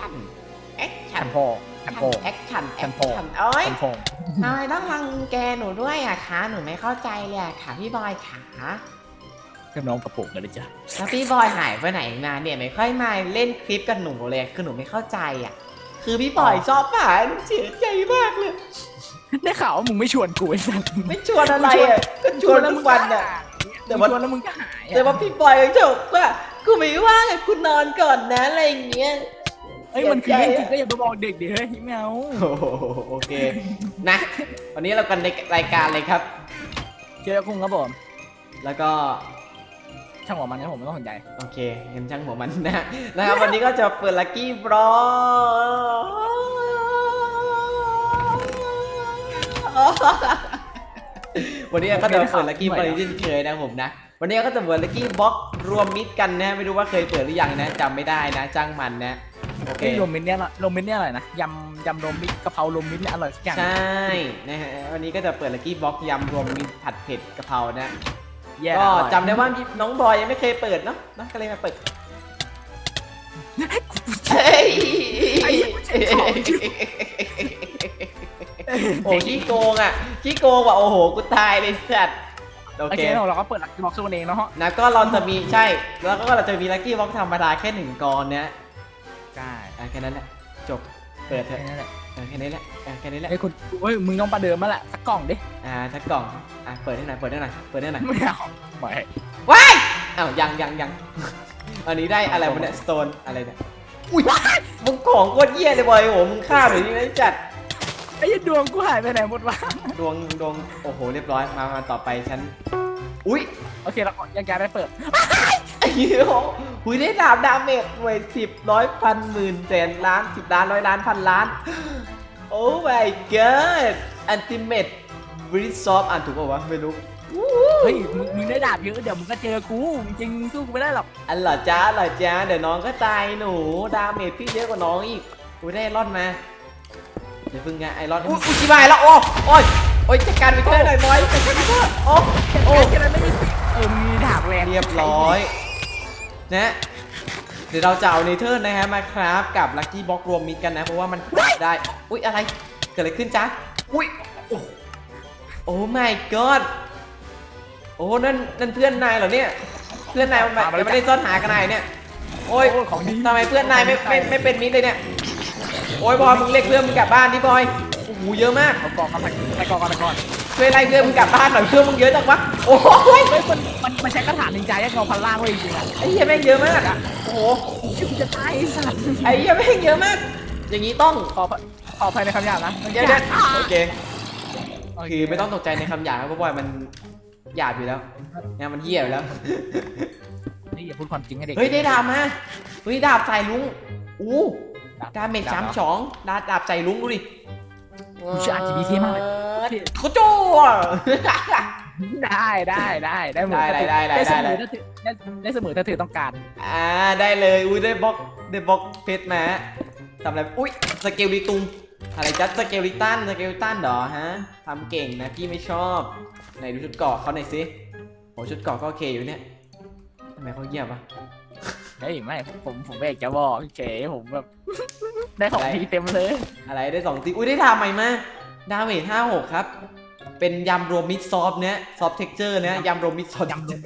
ชั่นแอคแชชั่นมโพแชมโพแอคชั่นแอแชคมโพชั่นโอ้ยแชมโพทำไมต้องรังแกหนูด้วยอะคะหนูไม่เข้าใจเลยอะค่ะพี่บอยขาก็น้องกระปุกกันเลยจ้ะแล้วพี่บอยหายไปไหนมาเนี่ยไม่ค่อยมาเล่นคลิปกับหนูเลยคือหนูไม่เข้าใจอะคือพี่บอยชอบผ่านเสียใจมากเลยได้ข่าวว่ามึงไม่ชวนกูไอ้สัตว์ไม่ชวนอะไรอะก็ชวนทุกวันอะแต่แต่ว่าว่าชวนแล้วมึงก็หายอะแต่ว่าพี่บอยก็จบว่ากูไม่ว่างอะกูนอนก่อนนะอะไรอย่างเงี้ย เอ้ยมันคือเรื่องจริงก็อย่าไปบอกเด็กดิเฮ้ยไม่เอาโอ้โหโอเคนะ วันนี้เรากันในรายการเลยครับ เชื่อคุ้งครับผม แล้วก็ช่างหัวมันนะผมไม่ต้องสนใจ โอเคเงินช่างหัวมันนะ นะครับ วันนี้ก็จะเปิดลัคกี้บรอวันนี้ก็จะเปิดลัคกี้บรอที่เคยนะผมนะ วันนี้ก็จะเปิดลัคกี้บ็อกรวมมิตรกันนะ ไม่รู้ว่าเคยเปิดหรือยังนะจำไม่ได้นะจ้างมันนะ โอเคเอ้ยรวมมิตรเนี่ยละรวมมิตรเนี่ยอร่อยนะยำยำรวมมิตรกะเพรารวมมิตรเนี่ยอร่อยสักอย่างใช่นะฮะวันนี้ก็จะเปิดลัคกี้บ็อกยำรวมมิตรผัดเผ็ดกะเพรานะ แย่ก็อร่อยจำได้ว่าน้องบอยยังไม่เคยเปิดเนาะเนาะก็เลยมาเปิดเฮ้ยไอ้เจ็บคออยู่โอ้ขี้โกงอะขี้โกงว่ะโอ้โหกูตายเลยสัตว์โอโอเคเคเราก็เปิดลักกี้บ็อกซ์ตัวเองเนาะนะก็เราจะมีใช่ แล้วก็เราจะมีลัคกี้บ็อกธรรมดาแค่หนึ่งกรเนี่ย ใช่อะแค่นั้นแหละจบเปิดเถแค่อะนั้นแหละเออแค่นี้แหละอะแค่นี้แหละไอ้ยคุณเฮ้ยมึงต้องประเดิมมาแหละสักกล่องดิอ่าถ้ากล่องอะเปิดให้หน่อยเปิดให้หน่อยเปิดให้หน่อยไม่เอาไม่ว้ายอ้าวยังยังยัง อันนี้ได้อะไรวะเนี่ยสโตนอะไรเนี่ยอุ้ยมึงของโคตรเยี่ยเลยบอยโอ้โหมึงฆ่าแบบนี้นะจัด ไอ้ยดวงกูหายไปไหนหมดวะดวงดวงโอ้โหเรียบร้อยมามาต่อไปฉัน อุ้ยโอเคเราก็ยังแกไปเปิด ไอ้เหี้ยหุยได้ดาบดาเมจหน่วยสิบร้อยพันหมื่นแสนล้านสิบล้านร้อยล้านพันล้าน โอ้ my god ultimate b r i d s o f อ่านถูกป่าวะไม่รู้เฮ้ยมึงมึงได้ดาบเยอะเดี๋ยวมึงก็เจอกูจริงๆมึงสู้กูไม่ได้หรอกอันเหรอจ้าเหรอจ้าเดี๋ยวน้องก็ตายหนูดาเมจพี่เยอะกว่าน้องอีกอุ้ยได้ไอรอนมาเดี๋ยวพึ่งไงไอรอนอุ้ยอุ้ยชิบหายแล้วโอ้โอ้ยโอ้ยจัดการไปเถอะหน่อยบอยจัดการไปเถอะโอ้โอ้โอ้ยอะไรไม่มีเออมีดาบแรงเรียบร้อย นะเดี๋ยวเราจะเอาเนเธอร์นะฮะมาคราฟกับลัคกี้บ็อกรวมมิตรกันนะ เพราะว่ามันคราฟได้อุ้ยอะไรเกิดอะไรขึ้นจ๊ะอุ้ยโอ้โอ้ my god โอ้นั่นนั่นเพื่อนนายเหรอเนี่ย เพื่อนนายมันแบบยังไม่ได้ซ่อนหากันนายเนี่ยโอ้ยโอ้ยของดีทำไมเพื่อนนายไม่ไม่ไม่เป็นมิตรเลยเนี่ยโอ้ยบอยมึงเรียกเพื่อนมึงกลับบ้านดิบอย โอ้โหเยอะมากเอากองกันไปกองกันไปก่อนช่วยไล่เพื่อนมึงกลับบ้านหน่อยเพื่อนมึงเยอะจังวะโอ้ยเฮ้ยมันมันมันใช้กระถางนินจาแยกเงาพันล่างไว้จริงๆอะไอ้เหี้ยแม่งเยอะมากอะโอ้โหจะตายไอ้สัตว์ไอ้เหี้ยแม่งเยอะมาก อย่างนี้ต้องขอขออภัยในคำหยาบนะเดี๋ยวเดี๋ยวโอเคคือไม่ต้องตกใจในคำหยาบเพราะว่ามันหยาบอยู่แล้วงานมันเหี้ยอยู่แล้วนี่อย่าพูดความจริงให้เด็กเฮ้ยได้ดาบมาเฮ้ยดาบใส่ลุงอู้ดาบเมจดาบสามสองดาบดาบใส่ลุงดูดิ กูชื่อ RGB มากเลยเขาโจ้อะ ได้ได้ได้ได้หมดได้ได้ได้ได้เสมได้อถ้าถือได้ได้เสมอถ้าถือต้องการอ่าได้เลยอุ้ยได้บล็อกได้บล็อกเพชรมาทำอะไรอุ้ยสเกลลิตุงอะไรจัดสเกลลิตันสเกลลิตันเหรอฮะทำเก่งนะพี่ไม่ชอบไหนดูชุดเกราะเขาหน่อยสิโหชุดเกราะก็โอเคอยู่เนี่ยทำไมเขาเงียบวะ เฮ้ยไม่ผมผมไม่อยากจะบอกเฉยผมแบบ ได้ของดีเต็มเลยอะไรได้สองทีอุ้ยได้ดาบใหม่มาดาเมจห้าหกครับ เป็นยำรวมมิดซอฟเนี้ยซอฟเท็กเจอร์เนี้ยยำรวมมิดซอฟยำรวม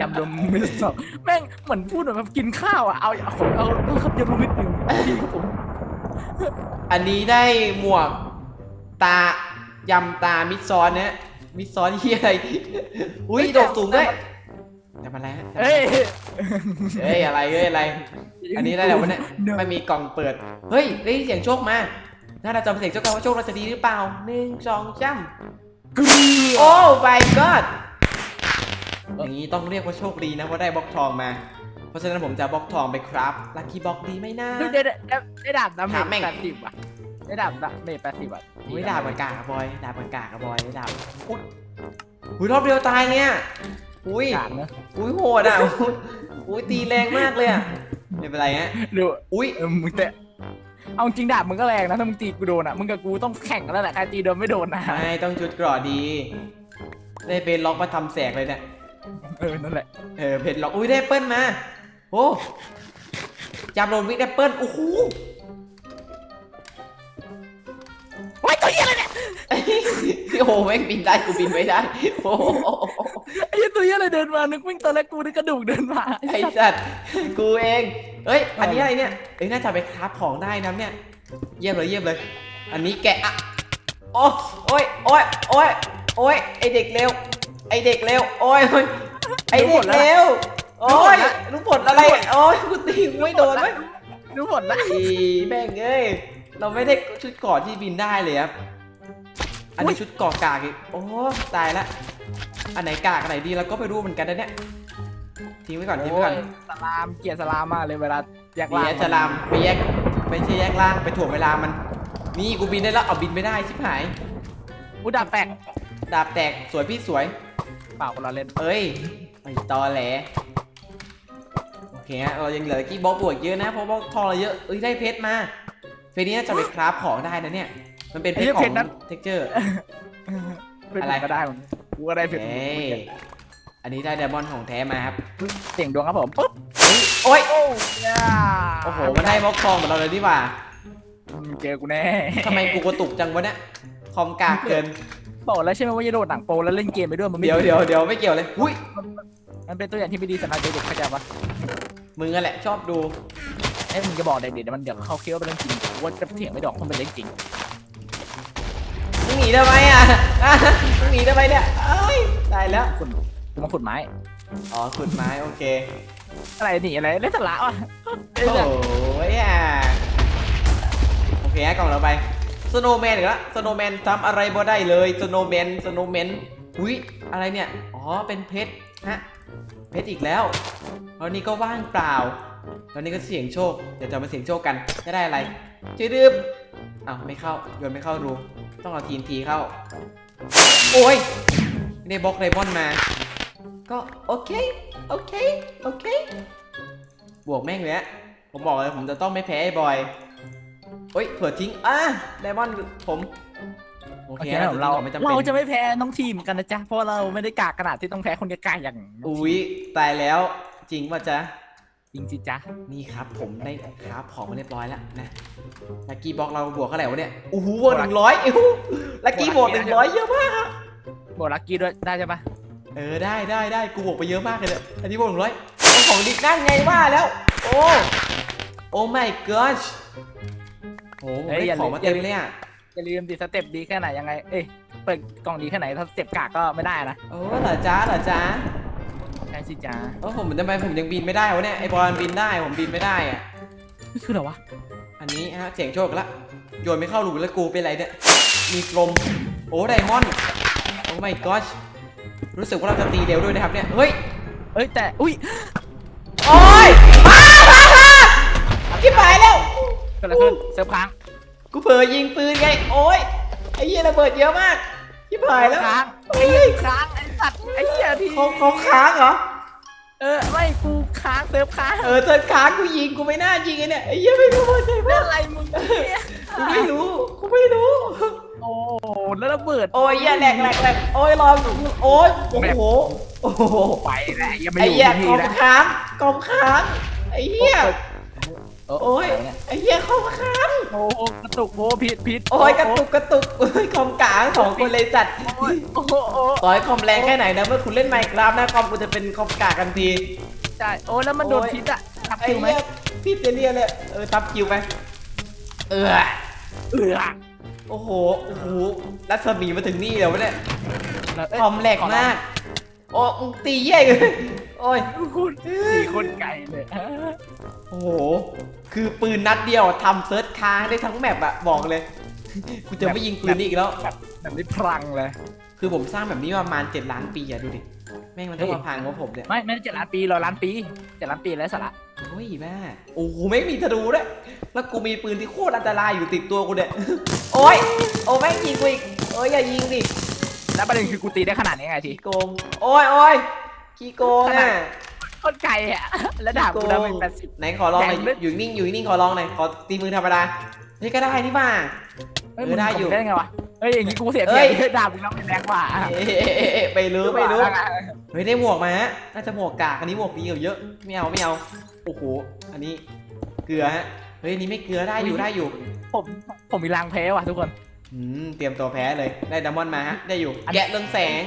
ยำรวมมิตรสองแม่งเหมือนพูดเหมือนแบบกินข้าวอะเอาเอาเอาเอาครับยำรวมมิตรหนึ่งดีผมอันนี้ได้หมวกตายำตามิดซอนเนี้ยมิดซอนที่อะไรอุ้ยโดดสูงด้วย แต่มันอะไรฮะเฮ้ย เฮ้ยอะไรเฮ้ยอะไร อันนี้ได้แล้ววะเนี่ยไม่มีกล่องเปิด เฮ้ยได้ยินเสียงโชคมาถ้าเราจะมาเสียงโชคกันว่าโชคเราจะดีหรือเปล่าหนึ่งสองจ้ำคือโอ้ my god อย่างนี้ต้องเรียกว่าโชคดีนะว่าได้บล็อกทองมา เพราะฉะนั้นผมจะบล็อกทองไปครับลัคกี้บล็อกดีไหมนะ ได้ได้ได้ได้ดาบดาเมถาจมแม่ง แปดสิบอะได้ดาบดาเมจแปดสิบอะอุ้ยดาบมันกากอะบอยดาบมันกากอะบอยดาบอุ้ยอุ้ยรอบเดียวตายเนี่ย อุ้ยอุ้ยโหดอะ อุ้ยตีแรงมากเลยอะ ไม่เป็นไรฮะ หรืออุ้ยมึงแต่เอาจริงดาบมึงก็แรงนะถ้ามึงตีกูโดนอะมึงกับกูต้องแข่งกันแล้วแหละใครตีโดนไม่โดนนะไม่ต้องจุดกรอดี ได้เป็นล็อกมาทำแสกเลยเนี่ย เออนั่นแหละเออเพชรล็อก อุ้ยได้แปเปิ้ลมา โอ้จับโดนวิกแอปเปิ้ลโอ้โห ว้าตัวเหี้ยอะไเนี่ยโอ้โหแม่งบินได้กูบินไม่ได้โอ้โหไอ้เหี้ยตัวเหี้ยอะไรเดินมานึกวิ่งตอนแรกกูนึกกระดูกเดินมาไอ้สัตว์กูเองเอ้ยอันนี้อะไรเนี่ยเอ้ยน่าจะไปคราฟของได้นะเนี่ย เยี่ยมเลยเยี่ยมเลย อันนี้แกะอะโอ้โอ้ยโอ้ยโอ้ยโอ้ยไอเด็กเร็ว ไอเด็กเร็วโอ้ยโอ้ยไอเด็กเร็วโอ้ยลูกผลอะไรโอ้ยกูตีกูไม่โดนไหมรู้หมดละอีแม่งเอ้ยเราไม่ได้ชุดเกราะที่บินได้เลยครับ อันนี้ชุดเกราะกากอีก โอ้ตายละ อันไหนกากอันไหนดีเราก็ไปรู้เหมือนกันนะเนี่ย ทิ้งไว้ก่อนทิ้งไว้ก่อนโยสลามเกลียดสลามมากเลยเวลาแยกเบีล่างยร์จะลามไปแยกไม่ใช่แยกล่างไปถ่วงเวลามัน นี่กูบินได้แล้วเอาบินไม่ได้ชิบหาย อุยดาบแตกดาบแตกสวยพี่สวย เปล่าเราเล่น เอ้ยไอตอแหลโอเคฮะเรายังเหลือกี้บล็อกบวกเยอะนะเพราะบล็อกทองเราเยอะเอ้ยได้เพชรมาเฟรนี้น่าจะไปคราฟของได้นะเนี่ย มันเป็นเพชรของเท็กเจอร์ เป็นอะไรก็ได้เหมือนกันกูก็ได้เพชรเอ้ยอันนี้ได้ไดมอนด์ของแท้มาครับ เสียงดวงครับผมปุ๊บโอ้ยโอ้ยาโอ้โห มันได้บล็อกทองเหมือนเราเลยดีกว่ามึงเจอกูแน่ทำไมกูกระตุกจังวะเนี่ยคอมกากเกิน บอกแล้วใช่ไหมว่าจะโดดหนังโปแล้วเล่นเกมไปด้วยมันไม่เดี๋ยวเดี๋ยวเดี๋ยวไม่เกี่ยวเลย อุ้ย มันเป็นตัวอย่างที่ไม่ดีสำหรับเด็กๆเข้าใจปะมึงอะแหละชอบดูไอ้มึงจะบอกเด็กๆเดี๋ยวมันเดี๋ยวเขาคิดว่าเป็นเรื่องจริงกูว่าจะเถียงไม่ดอกมันเป็นเรื่องจริงมึง หนีทำไมอะอะมึงหนีทำไมเนี่ยเอ้ยตายแล้ว ขุดกูมาขุดไม้ อ๋อขุดไม้โอเค อะไรหนีอะไรเล่นสาระวะเอ้ยโอ้ยอะโอเคฮะกล่องเราไปสโนว์แมนอีกแล้วสโนว์แมนทำอะไรบ่ได้เลยสโนว์แมนสโนว์แมนอุ้ยอะไรเนี่ย อ๋อ เป็นเพชรฮะ เพชรอีกแล้วแล้วนี่ก็ว่างเปล่าแล้วนี่ก็เสี่ยงโชค เดี๋ยวจะมาเสี่ยงโชคกัน จะได้อะไรจืดดืบอ้าวไม่เข้า โยนไม่เข้ารู ต้องเอาทีนทีเข้า โอ้ยไม่ได้บล็อกไดมอนด์มา ก็โอเค โอเค โอเค บวกแม่งเลยอะผมบอกเลยผมจะต้องไม่แพ้ไอ้บอยเฮ้ยเผื่อทิ้งอะไดมอนด์ผมโอโอเคเคนะเราไม่จำเป็นเราจะไม่แพ้น้องทีมกันนะจ๊ะ เพราะเราไม่ได้กากขนาดที่ต้องแพ้คนไกลๆอย่างน้องอุ๊ทียมตายแล้วจริงป่ะจ๊ะจ ริงสิจ๊ะ นี่ครับผมได้ครับของมาเรียบร้อยแล้วนะลักกี้บล็อกเราบวกเท่าไหร่วะเนี่ยโอ้โหบวกหนึ่งร้อยเอ้าลักกี้บวกหนึ่งร้อยเยอะมากอะบอกลักกี้ด้วยได้ใช่ปะเออได้ได้ได้กูบวกไปเยอะมากเลยเนี่ยอันนี้บวกหนึ่งร้อยของดิกนั่นไงว่าแล้ว โอ้โอ้ my gosh โอ้ผมได้ของมาเต็มเลยอะอย่าลืมดิสเต็ปดีแค่ไหนยังไง เอ้ยเปิดกล่องดีแค่ไหนถ้าสเต็ปกากก็ไม่ได้นะโอ้เหรอจ้าเหรอจ้า ใช่สิจ๊ะโอ้ผมทำไมผมยังบินไม่ได้วะเนี่ยไอบอลบินได้ผมบินไม่ได้อะนี่คืออะไรวะอันนี้ฮะเสียงโชคละโยนไม่เข้าหลุมแล้วกูเป็นไรเนี่ยมีกลมโอ้ไดมอนด์โอ้ my gosh รู้สึกว่าเราจะตีเร็วด้วยนะครับเนี่ยเฮ้ยเอ้ยแต่อุ้ยโอ้ยอ้าวชิบหายแล้วเกิดอะไรขึ้นเซิร์ฟค้างกูเผลอยิงปืนไงโอ้ยไอ้เหี้ยระเบิดเยอะมาก ชิบหายแล้วค้างเฮ้ไอ้เหี้ยยค้างไอ้สัตว์ไอ้เหี้ยที่เขาเขาค้างเหรอ เออไม่กูค้างเซิร์ฟค้างเออเธอค้างกูยิงกูไม่น่ายิงไอ้เนี่ยไอ้เหี้ยไม่รู้ว่าใช่เล่ปะนอะไรมึงเนี่ยกูไม่รู้ กูไม่รู้ โอ้โหแล้วระเบิดโอ้ยเหี้ยแหลกแหลกแหลกโอ้ยรอโอ้ยโอ้โห โอ้โห ไปแหละยังไม่ไอ้อยู่เหี้ยที่กนี่อมนะค้างกอมค้าง ไอ้เหี้ยโอ้ โอ้ยไอ้เหี้ยกอมค้างโอ้โหกระตุกโอ้ผิดผิดโอ้ยกระตุกกระตุกโอ้ยคอมกลางสองคนเลยจัดโอ้ยโอ้โหโอ้ต่อยคอมแรงแค่ไหนนะเมื่อคุณเล่นไมค์กราฟนะคอมกูจะเป็นคอมกากกันทีใช่โอ้แล้วมันโดนโอ้ยพิษอะทับไอ้คิวไหมเหี้ยพี่เจเรียเลยเออทับคิวไปเออเออโอ้โหโอ้โหรัศมีมาถึงนี่แล้ววะเนี่ยแล้วเอ้ยคอมแหลกมากโอ้มึงตีแย่เลย โอ้ย คุณสี่คนไก่เลยโอ้โห คือปืนนัดเดียวทำเซิร์ชค้างได้ทั้งแมปอะบอกเลย กูจะไม่ยิงปืนนี้อีกแล้ว แบบแบบนี้พลังเลย คือผมสร้างแบบนี้มาประมาณ 7 ล้านปีอะดูดิ แม่งมันต้องมาพังของผมเนี่ยไม่ไม่ได้เจ็ดล้านปีเราล้านปีเจ็ดล้านปีแล้วสาระโอ้ยแม่โอ้โหไม่มีธนูด้วยแล้วกูมีปืนที่โคตรอันตรายอยู่ติดตัวกูเนี่ย โอ้ย โอ้แม่งยิงกูอีกโอ้ยอย่ายิงดิแล้วประเด็นคือกูตีได้ขนาดนี้ไงทีขี้โกง โอ้ยโอ้ย ขี้โกงขนาอะดคนไก่อะแล้วดาบกูได้เป็นแปดสิบไหนขอลองหน่อยแดงเลือดอยู่นิ่งอยู่นิ่งขอลองหน่อยขอตีมือธรรมดานี่ก็ได้นี่มาเฮ้ยเออมึงได้อยู่ได้ไงวะเฮ้ยอย่างงี้กูเสียเอ้เปรียยบดาบมึงต้องเป็นแรงกว่าเอ๊ะเอ๊ะเอ๊ะเอ๊ะไปรู้ไปรู้เฮ้ยได้หมวกมาฮะน่าจะหมวกกากอันนี้หมวกดีกว่าเยอะไม่เอาไม่เอาโอ้โหอันนี้เกลือฮะเฮ้ยอันนี้ไม่เกลือได้อยู่ได้อยู่ ผมผมมีรางแพ้ว่ะทุกคนมอืมเตรียมตัวแพ้เลยได้ดัมมอนมาฮะได้อยู่แกะเรืองแสง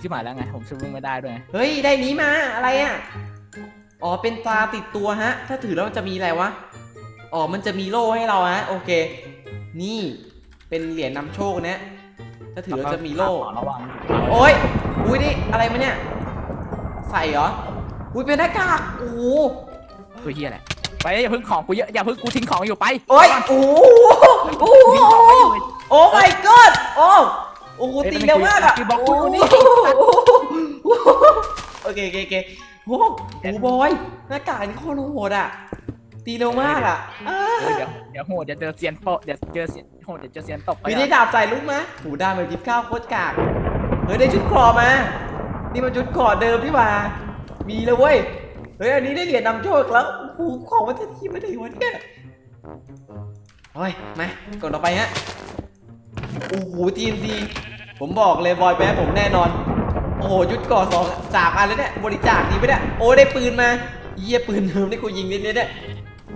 ที่หมายแล้วไง ผมซื้อไม่ได้ด้วย เฮ้ย ได้นี้มาอะไรอะ อ๋อ เป็นตราติดตัวฮะ ถ้าถือแล้วมันจะมีอะไรวะ อ๋อ มันจะมีโล่ให้เราฮะ โอเค นี่เป็นเหรียญนำโชคนะ ถ้าถือแล้วจะมีโล่ ระวังโอ้ยอุ้ยนี่อะไรมาเนี่ย ใส่เหรอ อุ้ยเป็นหน้ากาก โอ้โหตัวเฮียแหละไปอย่าเพิ่งของกูเยอะอย่าเพิ่งกูทิ้งของอยู่ไปโอ้ยโอ้โหโอ้โหทิ้งของไว้อยู่โอ้ my god โอ้ โอ้โหเอ้ยตีเร็วมากอะตีบล็อกกูอยู่นี่โอ้โหโอเคโอเคโอเคโอ้โหโอ้โหบอยหน้ากากนี่โคตรโหดอะตีเร็วมากอะอ้าเออเดี๋ยวเดี๋ยวโหดเดี๋ยวเจอเซียนโปะเดี๋ยวเจอเซียนโหดเดี๋ยวเจอเซียนตบไปมีได้ดาบใส่ลูกมะหูดาบแบบยิบข้าวโคตรกากเฮ้ยได้ชุดคอมา นี่มันชุดคอเดิมที่ว่ามีแล้วเว้ยเฮ้ยอันนี้ได้เหรียญนำโชคแล้วโอ้โหของมันจะทีมาได้วะเนี่ยโอ้ยมากดต่อไปฮะ โอ้โหทีมดีผมบอกเลยบอยแพ้ผมแน่นอน โอ้โหยุดก่อสองสามอันแล้วเนี่ยบริจาคดีไหมเนี่ยโอ้ได้ปืนมาเยี่ยปืนเดิมที่กูยิงนิดๆเนี่ย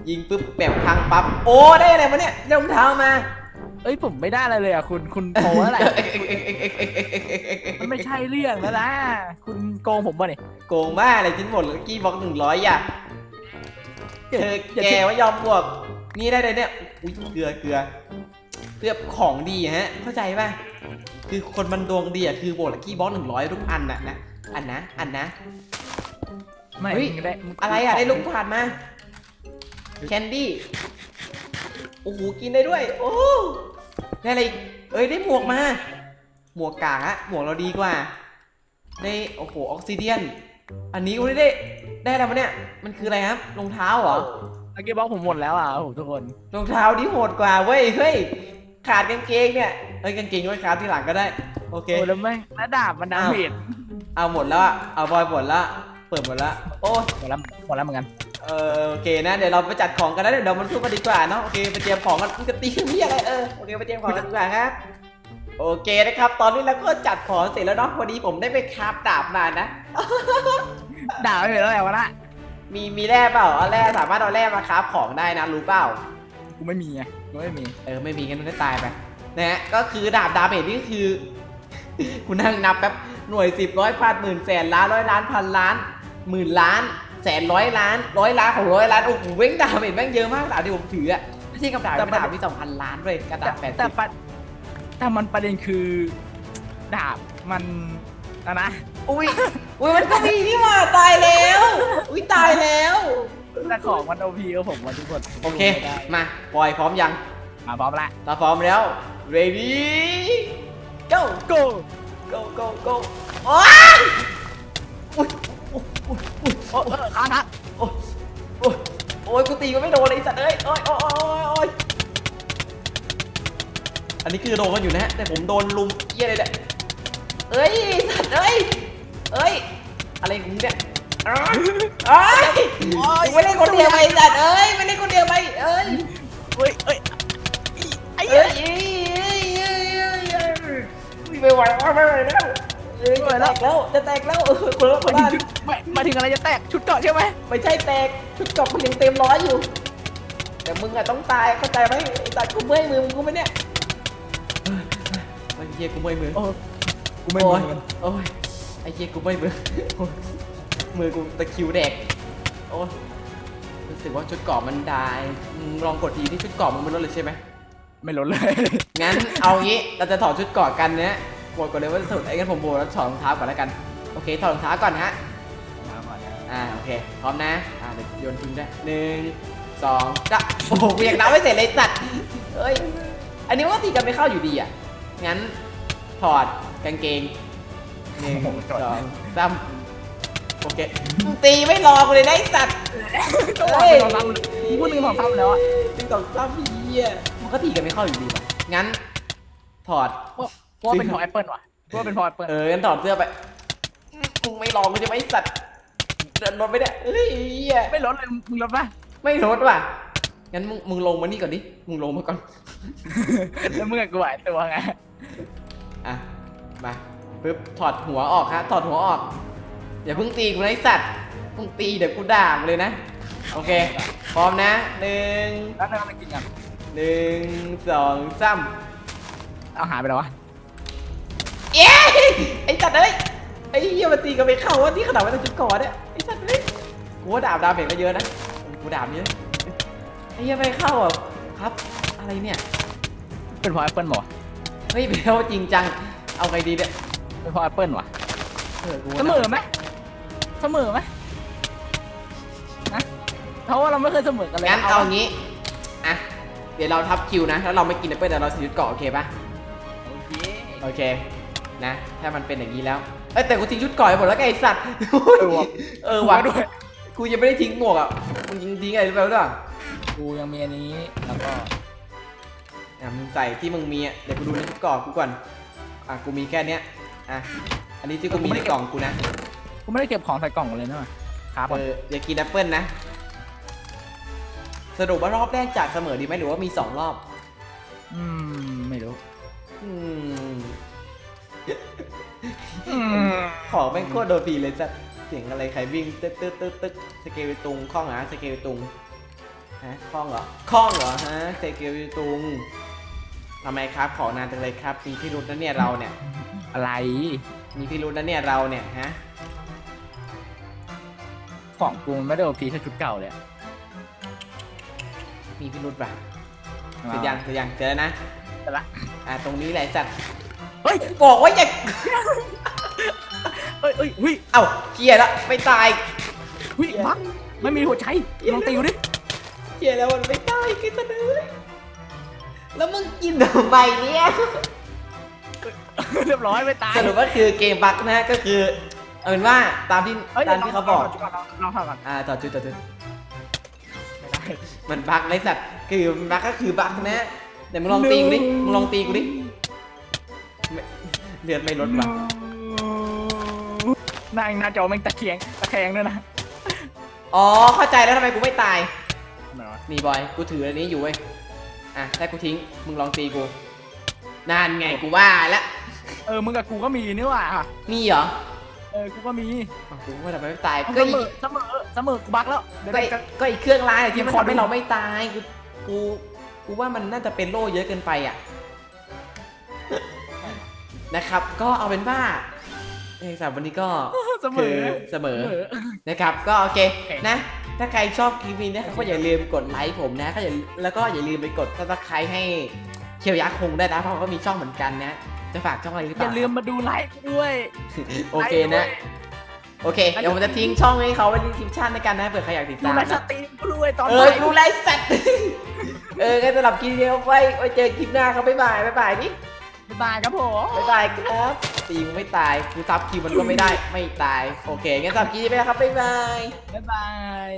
ยิงปุ๊บแบบพังปั๊บโอ้ได้อะไรมาเนี่ยได้รองเท้ามาเอ้ยผมไม่ได้อะไรเลยอะคุณคุณโปะอะไรมันไม่ใช่เรื่องแล้วนะคุณโกงผมป่ะเนี่ยโกงบ้าอะไรชิ้นหมดกี้บล็อกหนึ่งร้อยอะเธออย่าแกทิ้งว่ายอมบวกนี่ได้เลยเนี่ยอุ้ยเกลือเกลือ เกลือของดีฮะ เข้าใจป่ะ คือคนมันดวงดีอะคือบวกกี้บล็อกหนึ่งร้อยทุกอันน่ะนะ อันนะ อันนะ ไม่เฮ้ย มึงได้มึงอะไรอะ ได้ลูกผ่านมา แคนดี้ โอ้โห กินได้ด้วย โอ้ได้อะไรอีกเอ้ย ได้หมวกมา หมวกกากอะหมวกเราดีกว่า ได้ โอ้โห ออกซิเดียน อันนี้อุ้ยได้ ได้อะไรมาเนี่ย มันคืออะไรครับ รองเท้าเหรอ เมื่อกี้บอกผมหมดแล้วอะโอ้โหทุกคน รองเท้าที่โหดกว่าเว้ย เฮ้ย ขาดกางเกงเนี่ยเอ้ยกางเกงไว้ขาดที่หลังก็ได้ โอเค โอ้แล้วแม่งแล้วดาบมันดาเมจเอาหมดแล้วอะเอาบอยหมดละ เปิดหมดละ โอ้ยหมดแล้วหมดแล้วเหมือนกัน เออโอเคนะ เดี๋ยวเราไปจัดของกันแล้วเดี๋ยวเรามาสู้กันดีกว่าเนาะ โอเคไปเตรียมของกันมึงจะตีที่อะไรเออ โอเคไปเตรียมของกันดีกว่าครับ โอเคนะครับ ตอนนี้เราก็จัดของเสร็จแล้วเนาะ วันนี้ผมได้ไปคราฟดาบมานะ ดาบไม่เป็นแล้วแหละวะนะมีมีแร่เปล่าเอาแร่สามารถเอาแร่มาคราฟของได้นะรู้เปล่า กูไม่มีไงกูไม่มีเออไม่มีงั้นมันได้ตายไปนะฮะก็คือดาบดาเมจนี่คือคุณนั่งนับแป๊บหน่วยสิบร้อยพันหมื่นแสนล้านร้อยล้านพันล้านหมื่นล้านแสนร้อยล้านร้อยล้านของร้อยล้านโอ้โหเว้งดาเมจแม่งเยอะมากดาบที่ผมถืออะไม่ใช่กับดาบเป็นดาบที่สองพันล้านด้วยกระดาษแปดแต่สิบปะแต่มันประเด็นคือ ดาบมันนะนะ อุ้ยอุ้ยมันก็มีนี่หว่าตายแล้ว อุ้ยตายแล้ว แต่ของมันโอพีกับผมวันทุกคนโอเคไม่ได้มาปล่อยพร้อมยังมาพร้อมละถ้าพร้อมแล้ว ready go go go go go โอ้ยอุ้ยอุ้ยอุ้ยอุ้ยโอ้เออค้างครับโอ้ยโอ้ยโอ้ยกูตีมันไม่โดนเลยไอ้สัตว์เอ้ยโอ้ยโอ้ยโอ้ยโอ้ยอันนี้คือโดนกันอยู่นะฮะแต่ผมโดนลุมเยี่ยเลยเนี่ยเอ้ยสัตว์เอ้ยเอ้ยอะไรของมึงเนี่ย เอ้ยเอ้ยกูไม่เล่นคนเดียวไปสัตว์เอ้ยไม่เล่นคนเดียวไปเอ้ยเฮ้ยเอ้ยไอ้เอ้ยเอ้ยเอ้ยเอ้ยเอ้ยไม่ไหวแล้วไม่ไหวแล้วเอ้ยจะแตกแล้วจะแตกแล้วเออคนละคนมาละถึงไม่มาถึงอะไรจะแตกชุดเกาะใช่ไหมไม่ใช่แตกชุดเกาะมันยังเต็มร้อยอยู่ แต่มึงอะต้องตายเข้าใจไหมไอ้ตัดกูเมื่อยมือมึงกูไหมเนี่ยไอ้เหี้ยกูเมื่อยมือ โอ้กูไม่โอ้มียเงินโอ้ยไอ้เหี้ยกูเมื่อยมือโอ้ย มือกูตะคริวแดก โอ้ยรู้สึกว่าชุดเกราะมันได้มึงลองกดทีที่ชุดเกราะมึงมันลดเลยใช่ไหม ไม่ลดเลย งั้นเอางี้เราจะถอดชุดเกราะกันเนี่ยบอกก่อนเลยว่าจะถอดไอ้งั้นผมโบกแล้วถอดรองเท้าก่อนแล้วกัน โอเคถอดรองเท้าก่อนฮะอ่าโอเคพร้อมนะอ่าเดี๋ยวโยนทิ้งได้วยหนึ่งสองจ้ะโอ้โหกูยังนับไม่เสร็จเลยสัตว์เอ้ยอันนี้ว่าตีกันไม่เข้าอยู่ดีอะงั้นถอดกางเกงหนึ่งโอ้โหจดสองสาม โอเคมึงตีไม่รอกูเลยนะไอ้สัตว์ก็ว่าเป็นของซ้ำพูดหนึ่งของซ้ำแล้วอะหนึ่งสองสามเฮียมันก็ตีกันไม่เข้าอยู่ดีว่ะงั้น ถอดเพราะว่าเป็นพอแอปเปิลว่ะเพราะว่าเป็นพอแอปเปิลเอองั้นถอดเสื้อไปมึงไม่รอกูจะไหมไอ้สัตว์เดินรถไปเนี่ยเฮ้ยเหี้ยไม่ลดเลยมึงลดปะไม่ลดว่ะงั้นมึงมึงลงมานี่ก่อนดิ มึงลงมาก่อน แล้วมึงกับกูไหวตัวไง อะ มาปึ๊บถอดหัวออกฮะ ถอดหัวออก อย่าเพิ่งตีกูนะไอสัตว์มึงตีเดี๋ยวกูด่ามึงเลยนะ โอเค พร้อมนะหนึ่งแล้วนั่งมากินกันหนึ่งสองสามเอาหายไปแล้ววะเอ๊ะไอ้สัตว์เอ้ยไอ้เหี้ยมันตีกันไปเข้าว่าที่ขนาดว่าต้องจุดก่อนเนี่ยไอ้สัตว์เอ้ยกูว่าดาบดาเมจก็เยอะนะกูดาบเยอะไอ้เหี้ยไม่เข้าอะครับ อะไรเนี่ยเป็นเพราะแอปเปิลวะเฮ้ยเบลจริงจังเอาไงดีเนี่ยเป็นเพราะแอปเปิลวะเออกูเสมอไหม เสมอไหมนะเพราะว่าเราไม่เคยเสมอกันเลยงั้นเอางี้ อะ เดี๋ยวเราทับคิวนะถ้าเราไม่กินแอปเปิ้ลแต่เราซื้อเกาะโอเคปะโอเคโอเค นะ ถ้ามันเป็นอย่างนี้แล้ว เอ้ยแต่กูทิ้งชุดเกาะไปหมดแล้วไงไอ้สัตว์เออว่ะเออว่ะด้วย กูยังไม่ได้ทิ้งหมวกอะมึงยิงทิ้งอะไรหรือเปล่าด้วยกูยังมีอันนี้แล้วก็อะมึงใส่ที่มึงมีอะ เดี๋ยวกูดูในชุดเกาะกูก่อน อะ กูมีแค่เนี้ย อะ อันนี้ที่กูมีในกล่องกูนะกู ไม่ได้เก็บของใส่กล่องเลยนะครับเอออย่ากินแอปเปิ้ลนะ สรุปว่ารอบแรกจากเสมอดีไหมหรือว่ามีสองรอบ อืม ไม่รู้ อืมของแม่งโคตรโดนปีเลยสัตว์เสียงอะไรใครวิ่งตึ๊ดตึ๊ดตึ๊ดตึ๊ดสเกลตุงคล้องเหรอสเกลตุงฮะคล้องเหรอคล้องเหรอฮะสเกลตุงทำไมครับขอนานจังเลยครับมีพิรุษนะเนี่ยเราเนี่ย อะไร มีพิรุษนะเนี่ยเราเนี่ยฮะ ของกูมันไม่ได้โอพีแค่ชุดเก่าเลยอะมีพิรุษป่ะเสร็จยังเสร็จยังเจอนะเสร็จละ อะตรงนี้แหละสัตว์เฮ้ยบอกว่าอย่าเอ้ยเอ้ยเฮ้ยเอ้าเกียร์ละไม่ตาย เฮ้ยบักไม่มีหัวใจลองตีกูดิเกียร์แล้วมันไม่ตายกินซะเลยแล้วมึงกินทำไมเนี่ย เรียบร้อยไม่ตาย สรุปว่าคือเกมบั๊กนะก็คือ เอาเป็นว่าตามที่อ้ยตามที่เขาบอกลงลองลองทำก่อนอ่าต่อจุดต่อจุดไม่ได้ มันบั๊กไรสัตว์คือบั๊กก็คือบั๊กนะเดี๋ยวมึงลองตีกูดิมึงลองตีกูดิไม่เลือดไม่ลดว่ะหน้าหน้าจอแม่งตะเคียงตะแคงด้วยนะอ๋อเข้าใจแล้วทำไมกูไม่ตายทำไมวะนี่บอย กูถืออันนี้อยู่เว้ย อะถ้ากูทิ้ง มึงลองตีกูนานไงกูว่าแล้วเออมึงกับกูก็มีนี่หว่ามีเหรอ เออ กูก็มีอ้าวกูว่าทำไมไม่ตายเสก็มอีอเสมอเสมอกูบักแล้วเดี๋ยวก็เดี๋ยวอีก็อีกเครื่องร้ายอะที่มันขอทำให้ดูเราไม่ตายกูกูกูว่ามันน่าจะเป็นโล่เยอะเกินไปอะ นะครับ ก็เอาเป็นว่าเอกสารวันนี้ก็เสมคืออเสมอเสมอ นะครับก็โอเคโอเค นะ ถ้าใครชอบคลิปนี้นะครับก็อย่าลืมกดไลค์ผมนะก็อย่าแล้วก็อย่าลืมไปกดซับสไครต์ให้เคียวยักษ์คงได้วยนะเพราะเขาก็มีช่องเหมือนกันนะ จะฝากช่องอะไรหรือเปอล่าย่าลืมมาดูไลฟ์ด้วย โอเคนะ โอเค เดี๋ยวผมจะทิ้งช่องให้เขาไว้ในทีมชาติในกันนะเผื่อใครอยากติดดูตามไลฟ์สนะ ตรีมกูด้วยตอนเอบ่าอยดูไลฟ์สัตว์ เออก็สำหรับคลิปนี้ไว้ไว้เจอคลิปหน้าครับบ๊ายบายบ๊ายบายนี่บ๊ายบายครับผม บ๊ายบายครับตีมึงไม่ตายกูทับคิวมันก็ไม่ได้ไม่ตาย โอเคงั้นสำหรับคลิปนี้ไปแล้วครับบ๊ายบาย บ๊ายบาย